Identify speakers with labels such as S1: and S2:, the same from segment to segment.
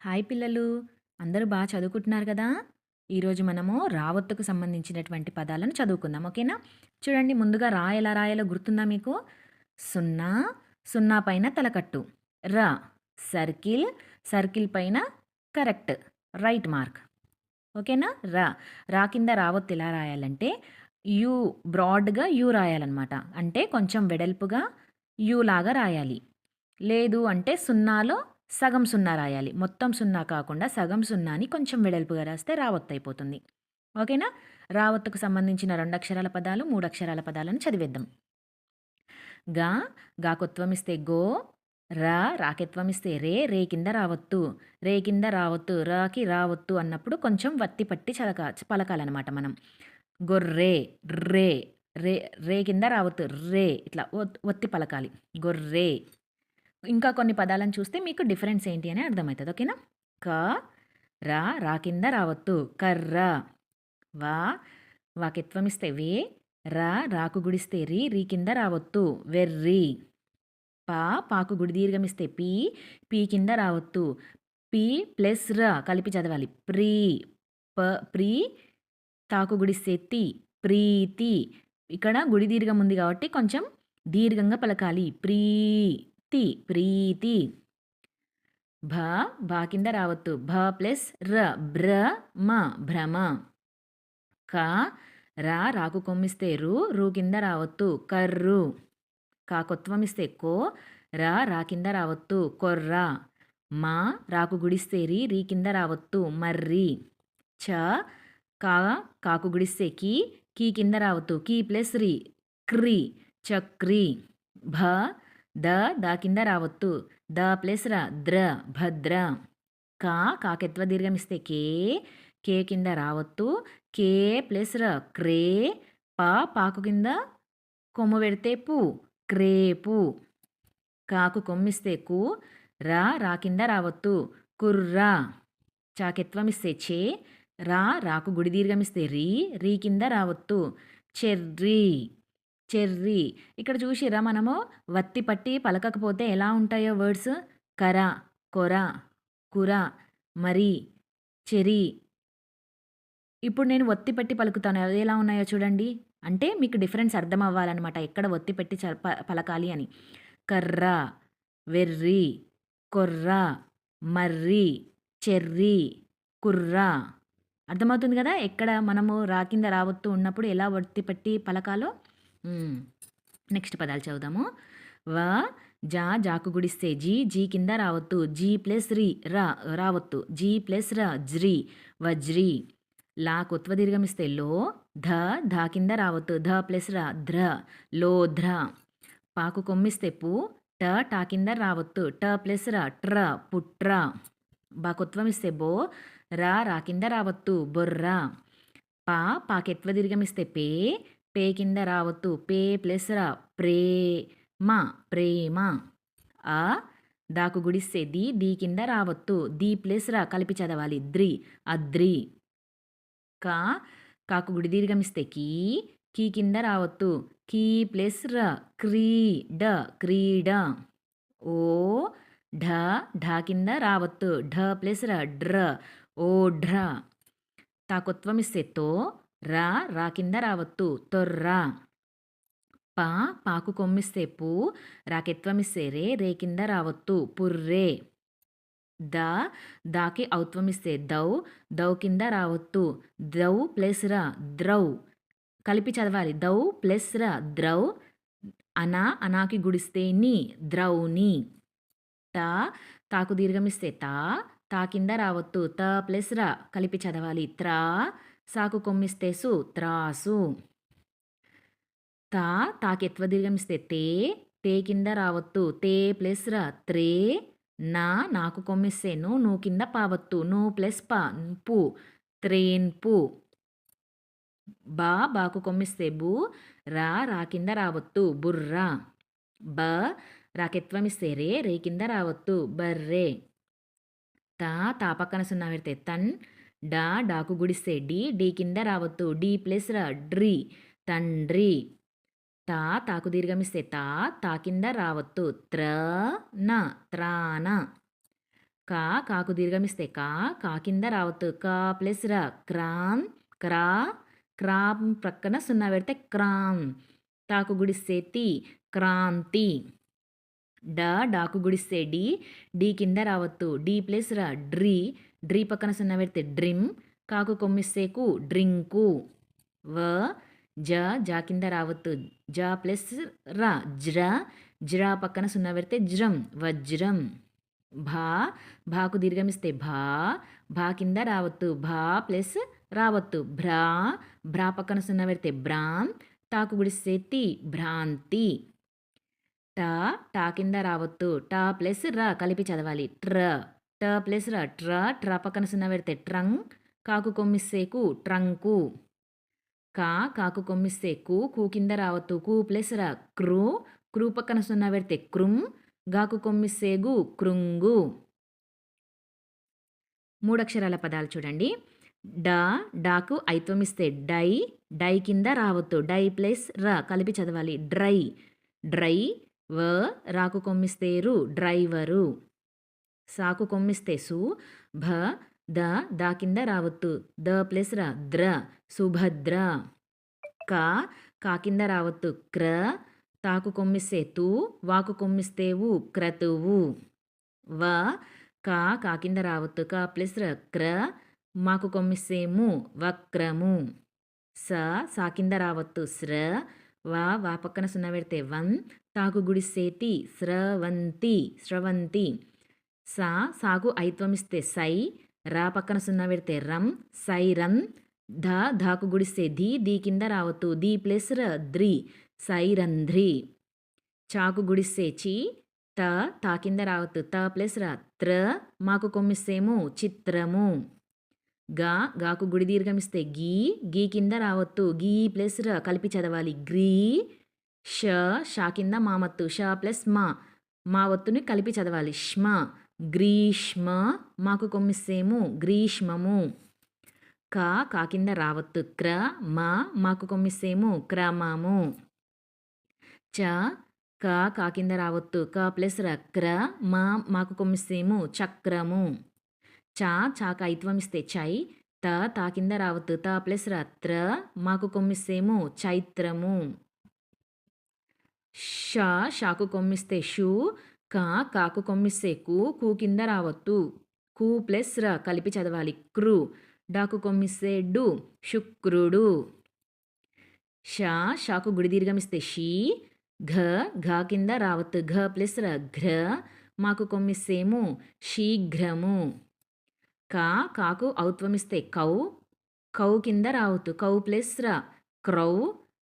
S1: Hi పిల్లలు. అందరూ బాగా చదువుకుంటున్నారు కదా? ఈరోజు మనము రావత్తుకు సంబంధించినటువంటి పదాలను చదువుకుందాం ఓకేనా? చూడండి ముందుగా రా ఎలా రాయాలో గుర్తుందా మీకు? సున్నా సున్నా పైన తలకట్టు. ర సర్కిల్ సర్కిల్ పైన కరెక్ట్ రైట్ మార్క్. ఓకేనా? రా రా కింద రావత్తు ఎలా రాయాలంటే యూ బ్రాడ్గా యూ రాయాలన్నమాట. అంటే కొంచెం వెడల్పుగా యూ లాగా రాయాలి. లేదు అంటే సున్నాలో సగం సున్నా రాయాలి. మొత్తం సున్నా కాకుండా సగం సున్నాని కొంచెం వెడల్పుగా రాస్తే రావత్తు అయిపోతుంది. ఓకేనా? రావత్తుకు సంబంధించిన రెండు అక్షరాల పదాలు మూడు అక్షరాల పదాలను చదివేద్దాం. గా గాకొత్వం ఇస్తే గో రా రాకెత్వం ఇస్తే రే రే కింద రావత్తు రే కింద రావత్తు రాకి రావత్తు అన్నప్పుడు కొంచెం వత్తి పట్టి చలక పలకాలన్నమాట మనం. గొర్రె రే రే రే కింద రావత్తు రే ఇట్లా ఒత్తి పలకాలి. గొర్రె. ఇంకా కొన్ని పదాలను చూస్తే మీకు డిఫరెన్స్ ఏంటి అని అర్థమవుతుంది. ఓకేనా? క రా రా కింద రావద్దు. కర్ర వా వాకిత్వం ఇస్తే వే రా రాకు గుడిస్తే రీ రీ కింద రావద్దు. వెర్రి పా పాకు గుడి దీర్ఘం ఇస్తే పీ పీ కింద రావద్దు. పీ ప్లస్ ర కలిపి చదవాలి. ప్రీ ప ప్రీ తాకు గుడిస్తే తి ప్రీతి. ఇక్కడ గుడి దీర్ఘం ఉంది కాబట్టి కొంచెం దీర్ఘంగా పలకాలి. ప్రీ. తి ప్రీతి. భ భా కింద రావత్తు భ ప్లస్ ర భ్ర మ భ్రమ. క రా రాకు కొమ్మిస్తే రు రు కింద రావత్తు కర్రు. కాకొత్వం ఇస్తే కో రా రా కింద రావత్తు కొర్ర. మా రాకు గుడిస్తే రి రీ కింద రావత్తు మర్రి. చ కా కాకు గుడిస్తే కి కీ కింద రావత్తు కీ ప్లస్ రి. క్రి. చక్రి. భ ద దా కింద రావత్తు. ద ప్లస్ ర ద్ర భద్ర. కా కాకెత్వ దీర్ఘమిస్తే కే కే కింద రావత్తు. కే ప్లస్ ర క్రే. పా పాకు కింద కొమ్ము పెడితే పు క్రేపు. కాకు కొమ్మిస్తే కు రా రా కింద రావత్తు. కుర్రా చాకెత్వం ఇస్తే చే రా రాకు గుడి దీర్ఘమిస్తే రీ రీ కింద రావత్తు. చెర్రీ. చెర్రీ. ఇక్కడ చూసిరా మనము? వత్తి పట్టి పలకకపోతే ఎలా ఉంటాయో వర్డ్స్? కర కొర కుర మరి చెరి. ఇప్పుడు నేను ఒత్తి పెట్టి పలుకుతాను. అవి ఎలా ఉన్నాయో చూడండి. అంటే మీకు డిఫరెన్స్ అర్థం అవ్వాలన్నమాట ఎక్కడ ఒత్తి పెట్టి పలకాలి అని. కర్ర వెర్రి కొర్ర మర్రి చెర్రి కుర్ర. అర్థమవుతుంది కదా? ఎక్కడ మనము రా కింద రావత్తు ఉన్నప్పుడు ఎలా ఒత్తి పెట్టి పలకాలో? నెక్స్ట్ పదాలు చదువుదాము. వ జా జాకు గుడిస్తే జీ జీ కింద రావత్తు జీ ప్లస్ రి రా రావత్తు జీ ప్లస్ ర జ్రి వజ్రి. లా కొత్వ దీర్ఘమిస్తే లో ధ ధా కింద రావద్దు. ధ ప్లస్ ర ధ్ర లోధ్ర పాకు కొమ్మిస్తే పు ట టా కింద రావత్తు ట ప్లస్ ర ట్ర పుట్ర. బాకుత్వం ఇస్తే బో రా రా కింద రావత్తు బొర్ర. పా పాకెత్వ దీర్ఘమిస్తే పే పే కింద రావత్తు పే ప్లస్ రా. ప్రేమ ప్రేమ. ఆ? దాకు గుడిస్తే ది దీ కింద రావత్తు ది ప్లస్ రా. కలిపి చదవాలి. ద్రి అద్రి కా? కాకు గుడి దీర్ఘమిస్తే కీ? కీ కింద రావత్తు కీ ప్లస్ ర. క్రీడ క్రీడ. ఓ? ఢ. ఢ కింద రావత్తు ఢ ప్లస్ ర. డ్ర ఓ ఢ్ర. తాకుత్వం ఇస్తే తో. రా రా కింద రావత్తు తొర్రా పా పాకు కొమ్మిస్తే పు రాకెత్వమిస్తే రే రే కింద రావత్తు పుర్రే. ద దాకి ఔత్వమిస్తే దౌ దౌ కింద రావత్తు దౌ ప్లస్ ర ద్రౌ. కలిపి చదవాలి. దౌ ప్లస్ ర ద్రౌ. అనా అనాకి గుడిస్తే ని ద్రౌని తా తాకు దీర్ఘమిస్తే తా తా కింద రావత్తు త ప్లస్ ర కలిపి చదవాలి. త్రా. సాకు కొమ్మిస్తే సు త్రాసు. తా తాకెత్వ దీర్ఘమిస్తే తే తే కింద రావత్తు. తే ప్లస్ ర త్రే నా నాకు కొమ్మిస్తే ను నువ్వు కింద పావత్తు. ను ప్లస్ పా పు త్రేన్ పు బా బాకు కొమ్మిస్తే బు రా రా కింద రావత్తు. బుర్రా. బ రాకెత్వమిస్తే రే రే కింద రావత్తు. బర్రే. తా తా పక్కన సున్నా పెడితే తన్ డా డాకు గుడిస్తే డి డి కింద రావద్దు. డి ప్లస్ ర డ్రి తండ్రి. తా తాకు దీర్ఘమిస్తే తా తా కింద రావద్దు. త్ర న త్రాన. కా కాకు దీర్ఘమిస్తే కా కా కింద రావద్దు. కా ప్లస్ ర క్రామ్ క్రా క్రామ్ ప్రక్కన సున్నా పెడితే క్రామ్ తాకు గుడిస్తే తి క్రాంతి. డ డాకు గుడిస్తే డి డి కింద రావద్దు. డి ప్లస్ ర డ్రీ డ్రీ పక్కన సున్నా పెడితే డ్రిమ్ కాకు కొమ్మిస్తేకు డ్రింకు. వ జ జా కింద రావద్దు. జ ప్లస్ ర జ్ర జ్రా పక్కన సున్నా పెడితే జ్రం వజ్రం. భా భాకు దీర్ఘమిస్తే భా భా కింద రావద్దు. భా ప్లస్ రావద్దు. భ్రా భ్రా పక్కన సున్నా పెడితే భ్రాం తాకు గుడిస్తే తి భ్రాంతి. టా టా కింద రావద్దు. టా ప్లస్ ర కలిపి చదవాలి. ట్ర. ట ప్లస్ ర ట్ర ట్ర పక్కన సున్నా పెడితే ట్రంగ్ కాకు కొమ్మిస్తేకు ట్రంకు. కా కాకు కొమ్మిస్తే కు కు కింద రావద్దు కు ప్లస్ ర క్రూ క్రూ పక్కన సున్నా పెడితే క్రుమ్ గాకు కొమ్మిసేగు కృంగు. మూడక్షరాల పదాలు చూడండి. డా డాకు ఐత్వమిస్తే డై డై కింద రావద్దు డై ప్లస్ ర కలిపి చదవాలి. డ్రై డ్రై వ రాకు కొమ్మిస్తేరు డ్రైవరు. సాకు కొమ్మిస్తే సు భ ద దా కింద రావద్దు ద ప్లస్ ర ద్ర సుభద్ర. క కా కింద రావద్దు క్ర తాకు కొమ్మిస్తే తూ వాకు కొమ్మిస్తేవు క్రతువు వ. కా కా కింద రావద్దు క ప్లస్ ర క్ర మాకు కొమ్మిస్తేము వక్రము. స సా కింద రావద్దు స్ర వా వా పక్కన సున్న పెడితే వన్ తాకు గుడిసేతి స్రవంతి స్రవంతి సా సాగు ఐత్వమిస్తే సై రా పక్కన సున్నా పెడితే రమ్ సైరన్ ధ ధాకు గుడిస్తే ధీ ధీ కింద రావద్దు ది ప్లస్ ర ద్రి సైరంధ్రి చాకు గుడిస్తే చి త తా కింద రావద్దు త ప్లస్ ర త్ర మాకు కొమ్మిస్తేము చిత్రము. గా గాకు గుడి దీర్ఘమిస్తే గీ గీ కింద రావద్దు గీ ప్లస్ ర కలిపి చదవాలి గ్రీ. ష షా కింద మామత్తు ష ప్లస్ మా మా ఒత్తుని కలిపి చదవాలి ష్మ. గ్రీష్మ మాకు కొమ్మిస్తేము గ్రీష్మము. కా కా కింద క్ర మా మాకు కొమ్మిస్తేము క్రమము. చ క కా కింద రావత్తు క ప్లస్ ర క్ర మా మాకు కొమ్మిస్తేము చక్రము. చా చాక ఐత్వం ఇస్తే చై త తా కింద రావద్దు త ప్లస్ ర త్ర మాకు కొమ్మిస్తేము చైత్రము. ష షాకు కొమ్మిస్తే షూ కా కాకు కొమ్మిస్తే కు కూ కింద రావద్దు కూ ప్లస్ ర కలిపి చదవాలి. క్రు డాకు కొమ్మిస్తే డు. శుక్రుడు. షా షాకు గుడి దీర్ఘమిస్తే షీ. ఘ ఘ కింద రావద్దు ఘ ప్లస్ ర ఘ్ర. మాకు కొమ్మిస్తేము శీఘ్రము. కా కాకు ఔత్వమిస్తే కౌ. కౌ కింద రావద్దు కౌ ప్లస్ ర క్రౌ.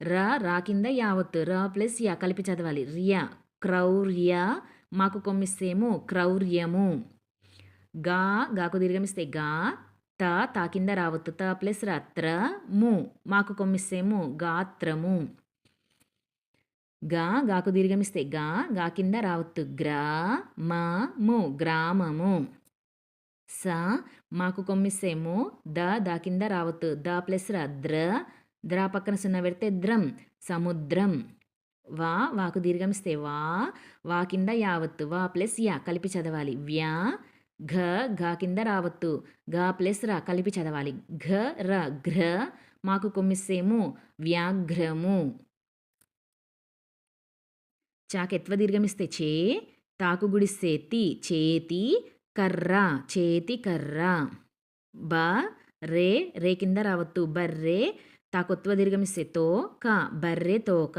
S1: ర రా కింద యావత్తు. ర ప్లస్ యా కలిపి చదవాలి. రియ. క్రౌర్య మాకు కొమ్మిస్తేము క్రౌర్యము. గా గాకు దీర్ఘమిస్తే గా త తా కింద రావద్దు త ప్లస్ ర ము. మాకు కొమ్మిస్తేము గాత్రము. గా గాకు దీర్ఘమిస్తే గా గా కింద రావద్దు గ్రా మా ము గ్రామము. స మాకు కొమ్మిస్తేము ద దా కింద రావద్దు ద ప్లస్ ర ద్ర ద్రా పక్కన సున్నా పెడితే ద్రం సముద్రం. వా వాకు దీర్ఘమిస్తే వా వా కింద యావత్తు వా ప్లస్ యా కలిపి చదవాలి. వ్యా ఘ ఘ కింద రావత్తు ఘ ప్లస్ ర కలిపి చదవాలి. ఘ ర ఘ్ర మాకు కొమ్మిస్తేము వ్యాఘ్రము. చాకెత్వ దీర్ఘమిస్తే చే తాకు గుడిస్తే తి చేతి కర్ర చేతి కర్ర. బ రే రే కింద రావత్తు బర్రే తాకొత్వ దీర్ఘమిస్తే తో క బర్రె తోక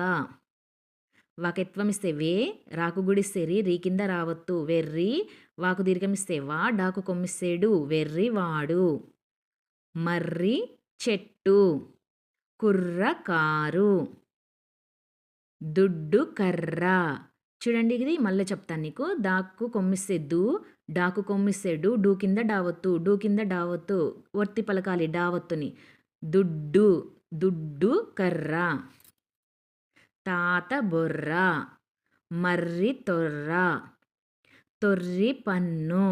S1: వాకెత్వమిస్తే వే రాకు గుడిస్తే రి రీ కింద రావత్తు వెర్రి వాకు దీర్ఘమిస్తే వా డాకు కొమ్మిస్తేడు వెర్రి వాడు. మర్రి చెట్టు కుర్ర కారు. దుడ్డు కర్ర. చూడండి ఇది మళ్ళీ చెప్తాను నీకు. దాక్కు కొమ్మిస్తే దూ డాకు కొమ్మిస్తేడు డూ కింద డావత్తు డూ కింద డావత్తు వర్తి పలకాలి డావత్తుని. దుడ్డు దుడ్డు కర్ర. తాత బొర్ర మర్రి తొర్ర తొర్రి పన్ను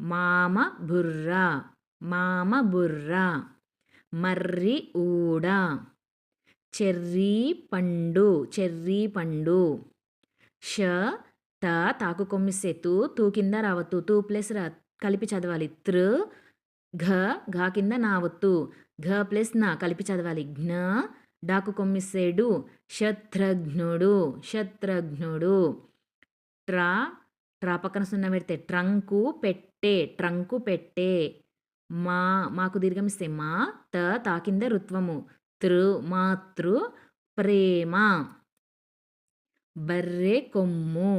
S1: మామ బుర్ర మామ బుర్ర మర్రి ఊడ చెర్రీ పండు చెర్రీ పండు ష త తాకు కొమ్మిస్తే తూ తూ కింద రావత్తు తూ ప్లస్ రా కలిపి చదవాలి త్ర ఘ ఘ కింద నావత్తు ఘ ప్లస్ నా కలిపి చదవాలి జ్ఞ డాకు కొమ్మిసేడు శత్రఘ్నుడు శత్రఘ్నుడు. ట్రా ట్రా పక్కన సున్నా పెడితే ట్రంకు పెట్టే ట్రంకు పెట్టే. మా మాకు దీర్ఘమిస్తే మా త తా కింద రుత్వము తృ మాతృ ప్రేమ. బర్రె కొమ్ము.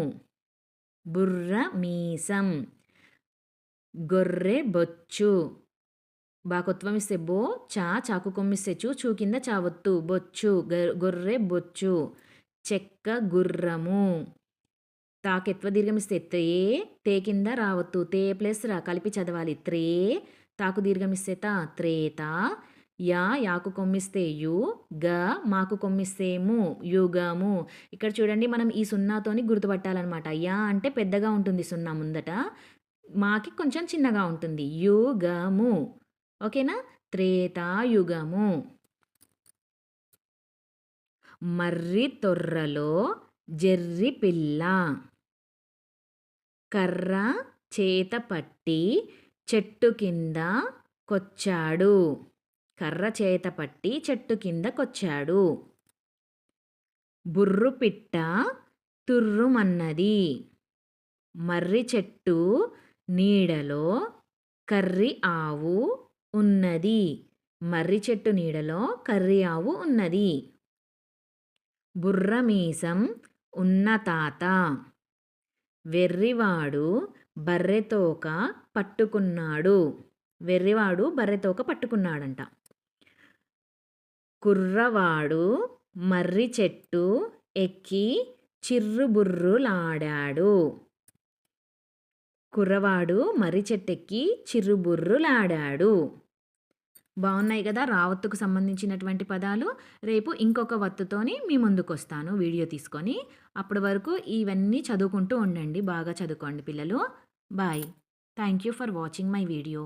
S1: బుర్ర మీసం. గొర్రె బొచ్చు. బాకొత్వమిస్తే బో చా చాకు కొమ్మిస్తే చూ చూ కింద చావొత్తు బొచ్చు గొర్రె బొచ్చు చెక్క గుర్రము. తాకెత్వ దీర్ఘమిస్తే త్రే తే కింద రావత్తు తే ప్లస్ రా కలిపి చదవాలి త్రే తాకు దీర్ఘమిస్తే తా త్రేత యా యాకు కొమ్మిస్తే యు గ మాకు కొమ్మిస్తేము యుగము ఇక్కడ చూడండి మనం ఈ సున్నాతోని గుర్తుపట్టాలన్నమాట. యా అంటే పెద్దగా ఉంటుంది సున్నా ముందట. మాకి కొంచెం చిన్నగా ఉంటుంది. యుగము ఓకేనా? త్రేతాయుగము. మర్రి తొర్రలో జెర్రి పిల్ల. కర్ర చేత పట్టి చెట్టు కింద కొచ్చాడు. కర్ర చేత పట్టి చెట్టు కిందకొచ్చాడు బుర్రు పిట్ట తుర్రుమన్నది. మర్రి చెట్టు నీడలో కర్రి ఆవు ఉన్నది. మర్రి చెట్టు నీడలో కర్రి ఆవు ఉన్నది. బుర్రమీసం ఉన్న తాత. వెర్రివాడు బర్రెతోక పట్టుకున్నాడు. వెర్రివాడు బర్రెతోక పట్టుకున్నాడంట. కుర్రవాడు మర్రి చెట్టు ఎక్కి చిర్రుబుర్రులాడాడు కుర్రవాడు మర్రి చెట్టెక్కి చిర్రుబుర్రులాడాడు బాగున్నాయి కదా రావత్తుకు సంబంధించినటువంటి పదాలు. రేపు ఇంకొక వత్తుతోని మీ ముందుకు వస్తాను వీడియో తీసుకొని. అప్పటి వరకు ఇవన్నీ చదువుకుంటూ ఉండండి బాగా చదువుకోండి పిల్లలు. Bye. Thank you for watching my video.